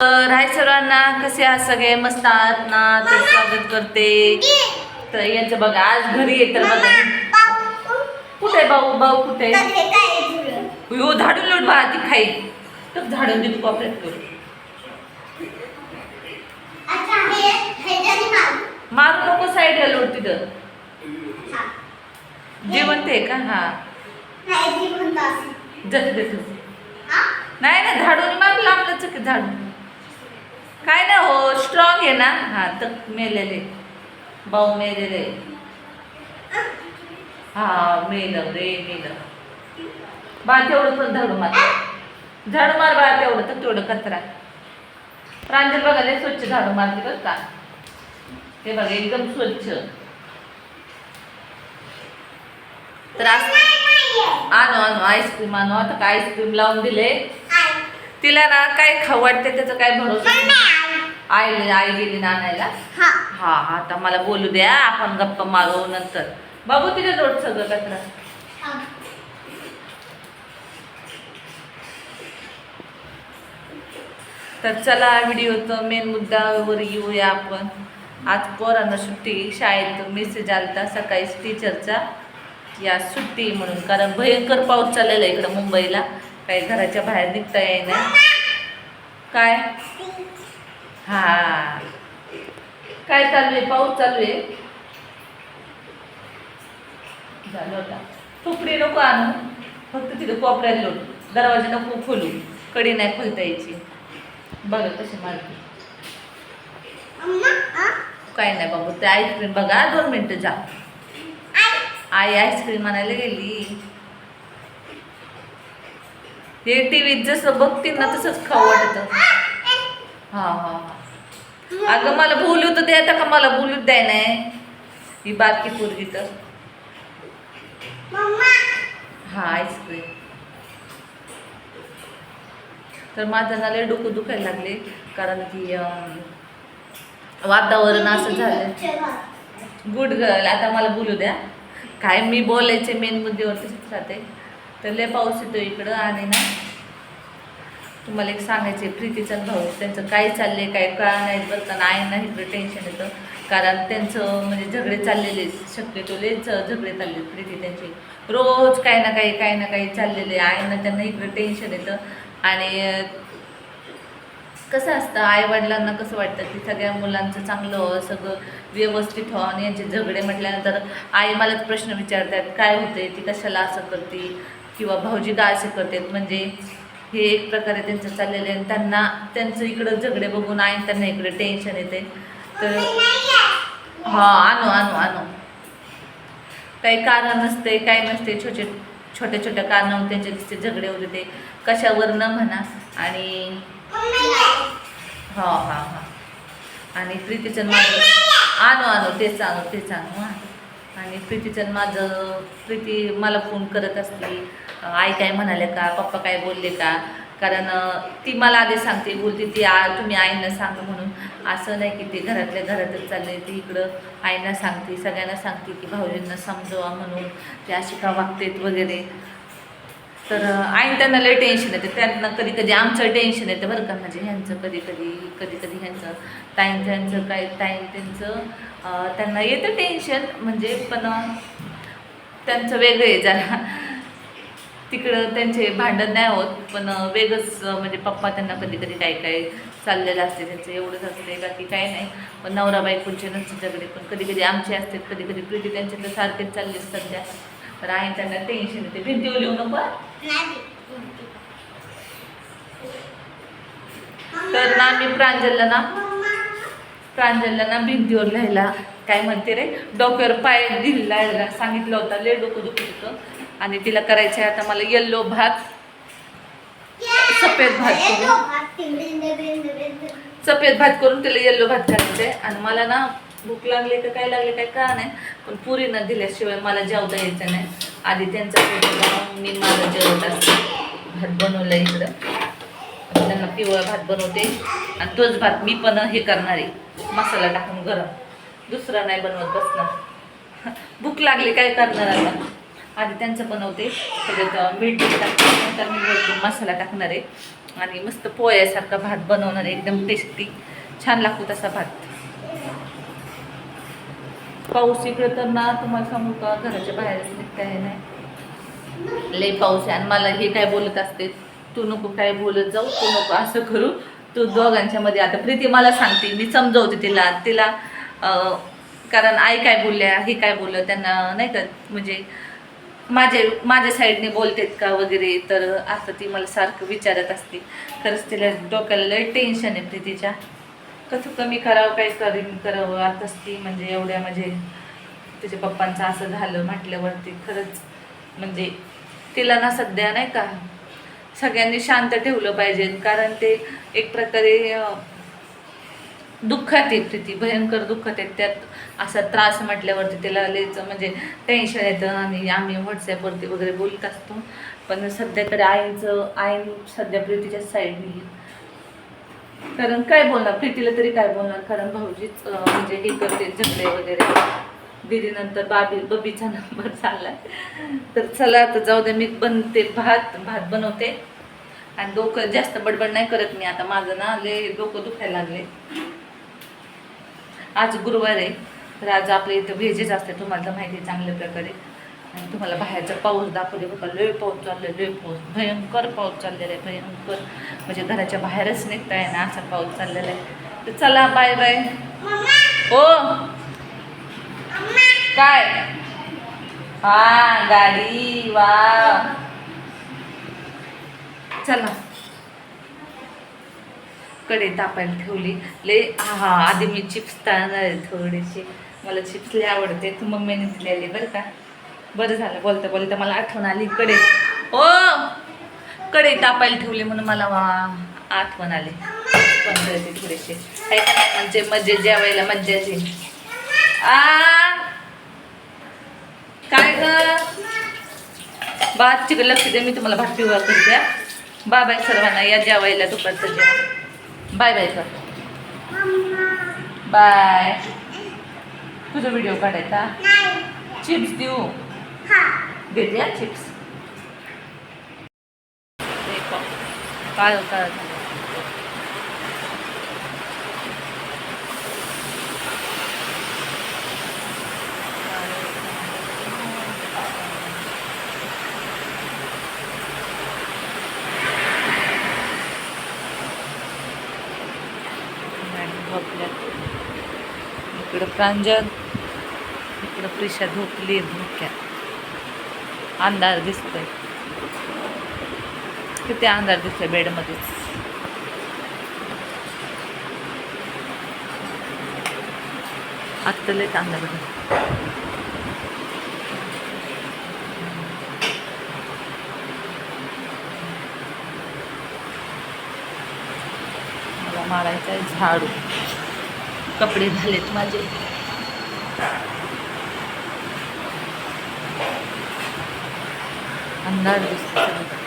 तर हाय सर्वांना कसे आहात सगळे? मस्त आहात ना? तर स्वागत करते. तर यांचं बघा आज घरी बघा. कुठे भाऊ भाऊ कुठे हो झाडून लोट बा ती खाई. तर झाडून दे तू कॉपरेट करू मारू. नको साईडला लोट तिथं. जेवण ते का? हा. तू नाही ना झाडून मार लांबलंच की झाडून. काय ना हो स्ट्रॉंग आहे ना? हा तर मेलेले. भाऊ मेलेले. हा मेलं रे मेलं. बा तेवढं पण झाडू मार. झाडू मार बा तेवढं तर तेवढं कचरा. प्रांजल बघायला स्वच्छ झाडू मारते बरं का. हे बघा एकदम स्वच्छ. तर आणू आणू आईस्क्रीम आणू. आता काय आईस्क्रीम लावून दिले? तिला ना काय खाऊ वाटते त्याचं काय भरोसा नाही. आई आई गेली ना आणायला. हा. आता मला बोलू द्या आपण गप्पा मारू नंतर. बाबू तिथे लोट सगळं कचरा तर चला व्हिडिओचं मेन मुद्द्यावर येऊया आपण. आज पोरांना सुट्टी शाळेत मेसेज आलता सकाळीच टीचरचा या सुट्टी म्हणून कारण भयंकर पाऊस चाललेला आहे इकडं मुंबईला. काही घराच्या बाहेर निघता येईना. काय? हा. काय चालू आहे? पाऊस चालू आहे? झालं होता तुकडी नको आणू. फक्त तिथं कोपऱ्यात लोट. दरवाजा नको खोलू. कडी नाही खोलता यायची. बघा कशी मारते. काय नाही बाबू ते आईस्क्रीम बघा. दोन मिनटं जा. आई आईस्क्रीम आणायला गेली. हे टीव्हीत जसं बघतील ना तसंच खाऊ वाटत. हा हा हा. अगं मला बोलू तर द्या का? मला बोलूच द्याय नाही. ही बारकी पोरगी तर. हा आईस्क्रीम. तर माझं ना लय डोकं दुखायला लागले कारण की वातावरण असं झालं. गुड गर्ल आता मला बोलू द्या. काय मी बोलायचे मेन मुद्द्यावर तशीच राहते. तर लय पाऊस येतो इकडं आणि ना तुम्हाला एक सांगायचे प्रीतीचा भाऊ त्यांचं काय चालले काय का नाही बरं का नाही इकडं टेन्शन येतं. कारण त्यांचं म्हणजे झगडे चाललेले शक्यतो लयच झगडे चालले प्रीती त्यांचे. रोज काही ना काही काही ना काही चाललेले आहे. ना त्यांना इकडं टेन्शन येतं. आणि कसं असतं आईवडिलांना कसं वाटतं की सगळ्या मुलांचं चांगलं व्हावं सगळं व्यवस्थित व्हावं आणि यांचे झगडे म्हटल्यानंतर आई मलाच प्रश्न विचारतात काय होते ती कशाला असं करते? किंवा भाऊजी का असे करतात म्हणजे हे एक प्रकारे त्यांचं चाललेलं आहे. आणि त्यांना त्यांचं इकडं झगडे बघून आहे त्यांना इकडे टेन्शन येते. तर हां आणू आणू आणू. काही कारण नसते काही नसते छोटे छोट्या छोट्या कारणावर त्यांचे तिचे झगडे होते ते कशावर न म्हणा. आणि हा हा हा. आणि प्रीतीचं माझं. आणू आणू तेच आणू तेच आणू हा. आणि प्रीतीचं माझं प्रीती मला फोन करत असते आई काय म्हणाले का पप्पा काय बोलले का? कारण ती मला आधी सांगते बोलते ती आ तुम्ही आईंना सांगा म्हणून. असं नाही की ते घरातल्या घरातच चालले ती इकडं आईंना सांगते सगळ्यांना सांगते की भाऊजींना समजवा म्हणून ते अशी का वागतेत वगैरे. तर आणि त्यांना लय टेन्शन येते. त्यांना कधी कधी आमचं टेन्शन येतं बरं का. म्हणजे ह्यांचं कधी कधी कधी कधी ह्यांचं टाईम त्यांचं काय टाईम त्यांचं त्यांना येतं टेन्शन म्हणजे पण त्यांचं वेगळं आहे जरा. तिकडं त्यांचे भांडण नाही होत पण वेगळंच म्हणजे पप्पा त्यांना कधी कधी काय काय चाललेलं असते त्यांचं एवढंच असते बाकी काही नाही. पण नवरा बायकोंचे नसते त्याकडे पण कधी कधी आमचे असतात कधी कधी प्रीती त्यांचे तर सारखेच चालले सध्या तर त्यांना टेन्शन येते. भिंतीवर लिहू नको? तर ना मी प्रांजलला ना प्रांजलला ना भिंतीवर लिहायला काय म्हणते रे? डोक्यावर पाय दिला सांगितलं होतं. लय डोकं दुखत होतं. आणि तिला करायचं आहे आता मला येल्लो भात. सफेद भात करून. सफेद भात करून तिला येल्लो भात करायचं आहे आणि मला ना भूक लागली का काय लागले काय का नाही पण पुरी न दिल्याशिवाय मला जेवता यायचं नाही. आधी त्यांचा लावून मी माझं जेवत असते. भात बनवलं इकडं. त्यांना पिवळा भात बनवते. आणि तोच भात मी पण हे करणार. आहे मसाला टाकून गरम. दुसरा नाही बनवत बसणार. भूक लागली काय करणार आता? आधी त्यांचं बनवते. त्याच्यात मीठ टाकते. नंतर मी वरतून मसाला टाकणार. आहे आणि मस्त पोळ्यासारखा भात बनवणार. आहे एकदम टेस्टी छान लागतो तसा भात. पाऊस इकडे तर ना तुम्हाला सांगू का? घराच्या बाहेरच निघता आहे नाही. लय पाऊस आहे आणि मला हे काय बोलत असते तू नको काय बोलत जाऊ तू नको असं करू. तू दोघांच्या मध्ये आता प्रीती मला सांगते मी समजवते तिला. तिला कारण आई काय बोलल्या हे काय बोललं त्यांना नाही का म्हणजे माझे माझ्या साईडने बोलतेत का वगैरे तर असं ती मला सारखं विचारत असते. खरंच तिला डोक्याला लय टेन्शन आहे प्रीतीच्या. कसं कमी करावं काय करीन करावं? आताच ती म्हणजे एवढ्या म्हणजे तिच्या पप्पांचं असं झालं म्हटल्यावरती खरंच म्हणजे तिला ना सध्या नाही का सगळ्यांनी शांत ठेवलं पाहिजे. कारण ते एक प्रकारे दुःखात आहे प्रीती भयंकर दुःखात आहे त्यात असा त्रास म्हटल्यावरती तिला लयच म्हणजे टेन्शन येतं आणि आम्ही व्हॉट्सॲपवरती वगैरे बोलत असतो. पण सध्या तरी आईचं आई सध्या प्रीतीच्या साईडने कारण काय बोलणार? प्रीतीला तरी काय बोलणार? कारण भाऊजीच म्हणजे हे करते झगडे वगैरे. दिदीनंतर बाबी बबीचा नंबर चालला तर चला आता जाऊ दे मी बनते भात भात बनवते. आणि डोकं जास्त बडबड नाही करत मी आता. माझं ना लय डोकं दुखायला लागले आज गुरुवार आहे. तर आज आपल्या इथं व्हेजेस असते तुम्हाला माहिती आहे चांगल्या प्रकारे. आणि तुम्हाला बाहेरचा पाऊस दाखवले बघा लय पाऊस चाललाय लय पाऊस. भयंकर पाऊस चाललेला आहे भयंकर. म्हणजे घराच्या बाहेरच निघता ना असा पाऊस चाललेला आहे. तर चला बाय बाय. हो. काय? हा गाडी वा. चला. कडे तापायला ठेवली. ले हा हा आधी मी चिप्स तळणार आहे थोडेसे. मला चिप्स लय आवडते. तू मम्मीने दिलेले बरं का. बरं झालं बोलता बोलता मला आठवण आली कडे. हो कडे तापायला ठेवली म्हणून मला वा आठवण आली. पण थोडेसे. आहे का नाही? म्हणजे मज्जा जेवायला मज्जा येते आ काय ग? भात लक्ष दे मी तुम्हाला भात पिवळा करते हा. बाय बाय सर्वांना या जेवायला दुपारचं जेवण. बाय बाय कर. बाय. तुझा व्हिडिओ काढायचा? चिप्स देऊ. देते हा चिप्स काय होता इकडं प्रांजल इकडं प्रिशा झोपली धोक्यात अंधार दिसतोय. किती अंधार दिसतोय बेडमध्येच आत्ता लयच अंधार मला मारायचं आहे झाडू. कपडे झालेत माझे. अंधार दिसतो सगळं.